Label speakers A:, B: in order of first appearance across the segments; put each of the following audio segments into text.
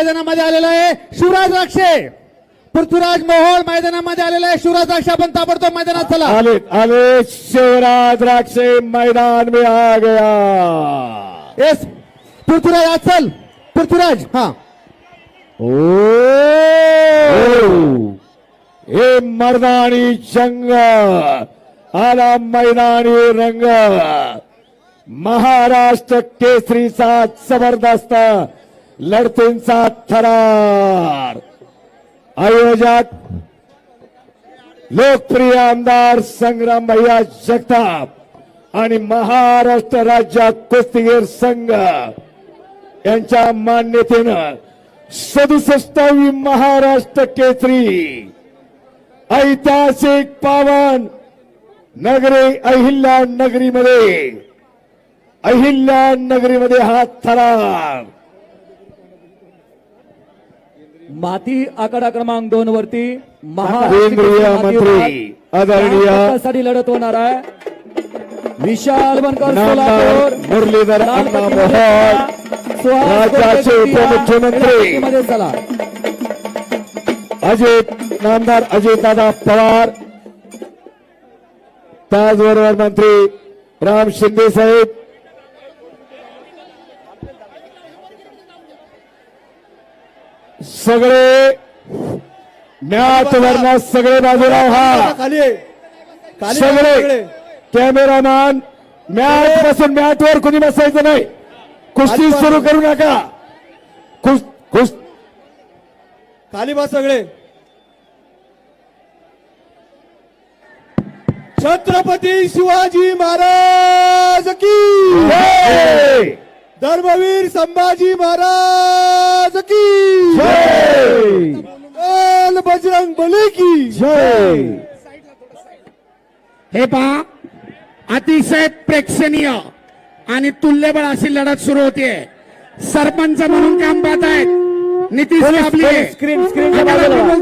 A: मैदानामध्ये आलेला आहे. शिवराज राक्षे. पृथ्वीराज मोहोळ मैदानामध्ये आलेला आहे. शिवराज राक्षे आपण ताबडतोब मैदानात चला.
B: आले आले शिवराज राक्षे मैदान में आ गया.
A: येस पृथ्वीराज आज चल. पृथ्वीराज हा.
B: ओ. हे मर्दानी जंग. आला मैदानी रंग. महाराष्ट्र केसरीचा जबरदस्त लढतींचा थरार. आयोजक लोकप्रिय आमदार संग्राम भैया जगताप आणि महाराष्ट्र राज्य कुस्तीगीर संघ यांच्या मान्यतेनं सदुसष्टावी महाराष्ट्र केसरी ऐतिहासिक पावन नगरी अहिल्या नगरीमध्ये अहिल्या नगरीमध्ये हा थरार.
C: माती आकडा क्रमांक दोन वरती
B: मंत्री
C: आदरणीयसाठी लढत होणार आहे. विशाल बनकर सोलापूर.
B: मुरलीधर अण्णा
C: सुहास
B: राज्याचे उपमुख्यमंत्री. अजित नामदार अजितदादा पवार. त्याचबरोबर मंत्री राम शिंदे साहेब. सगळे मॅट वरनं सगळे
A: आहे. खाली
B: सगळे कॅमेरामॅन मॅट बसून मॅटवर कुणी बसायचं नाही. कुस्ती सुरू करू नका. कुस
A: खाली बस सगळे. छत्रपती शिवाजी महाराज की! धर्मवीर संभाजी महाराज की.
D: हे पहा अतिशय प्रेक्षणीय आणि तुल्यबळ अशी लढत सुरू होतीये. सरपंच म्हणून काम पाहत आहेत. Nitish
C: screen screen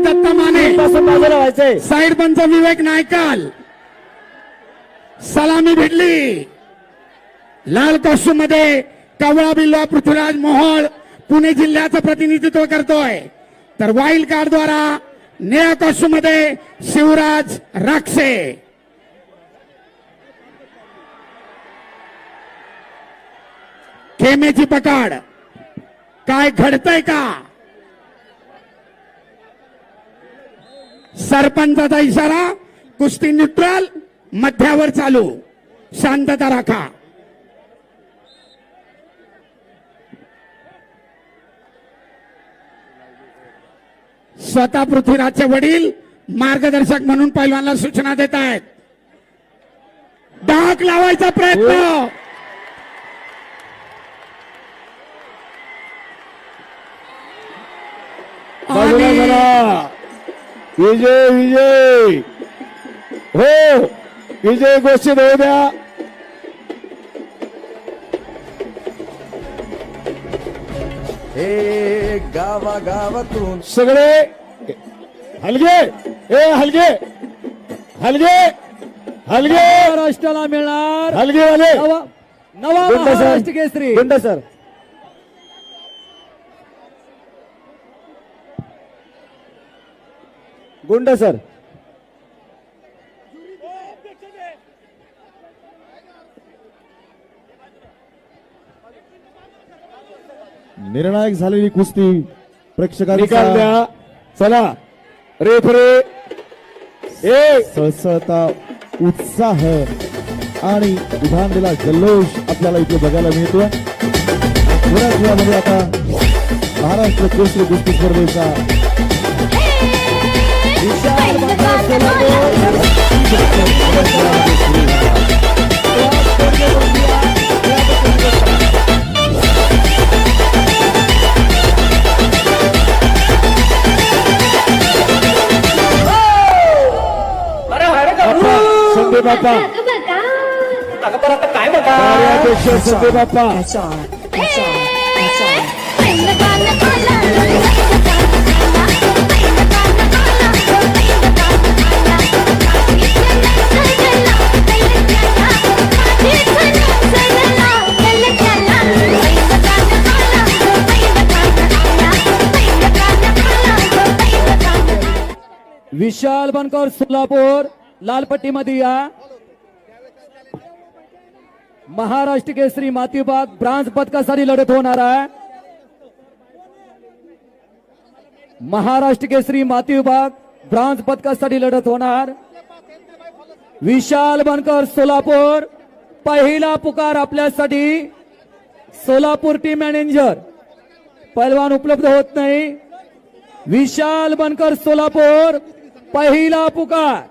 D: Datta Mane side पंच विवेक नायकाल. सलामी भेटली. लाल कॉस्ट्यूममध्ये कवळा बिल्वा पृथ्वीराज मोहोळ पुणे जिल्ह्याचं प्रतिनिधित्व करतोय. तर वाईल्ड कार्ड द्वारा निळ्या कॉस्ट्यूममध्ये शिवराज राक्षे. खेमेची पकड. काय घडतंय का? सरपंचाचा इशारा कुस्ती न्यूट्रल मध्यावर चालू. शांतता राखा. स्वतः पृथ्वीराजचे वडील मार्गदर्शक म्हणून पैलवानला सूचना देत आहेत. डाक लावायचा प्रयत्न.
B: विजय विजय. हो विजय घोषित होऊ द्या.
C: हे गावागावातून
B: सगळे हलगे. ए हलगे! हलगे! हलगे!
C: महाराष्ट्राला मिळणार
B: हलगे वाले
C: नवा नवा
B: Gund
C: Maharashtra Kesari.
B: Sir Gund sir. Gund sir.
E: निर्णायक झालेली कुस्ती
B: निकाल
E: प्रेक्षकांचा
B: द्या. चला. रेफरे. ए
E: सळसळता उत्साह आणि उभारलेला जल्लोष आपल्याला इथे बघायला मिळतोय. थोड्याच वेळामध्ये आता महाराष्ट्र केसरी कुस्ती स्पर्धेचा.
B: बाप्पा
F: अगं बरं
C: विशाल बनकर सोलापूर. लालपट्टीमध्ये या महाराष्ट्र केसरी मातीबाग विभाग ब्रांज पदकासाठी लढत होणार आहे. महाराष्ट्र केसरी माती विभाग ब्रांज पदकासाठी लढत होणार. विशाल बनकर सोलापूर पहिला पुकार आपल्यासाठी. सोलापूर टीम मॅनेजर पैलवान उपलब्ध होत नाही. विशाल बनकर सोलापूर पहिला पुकार.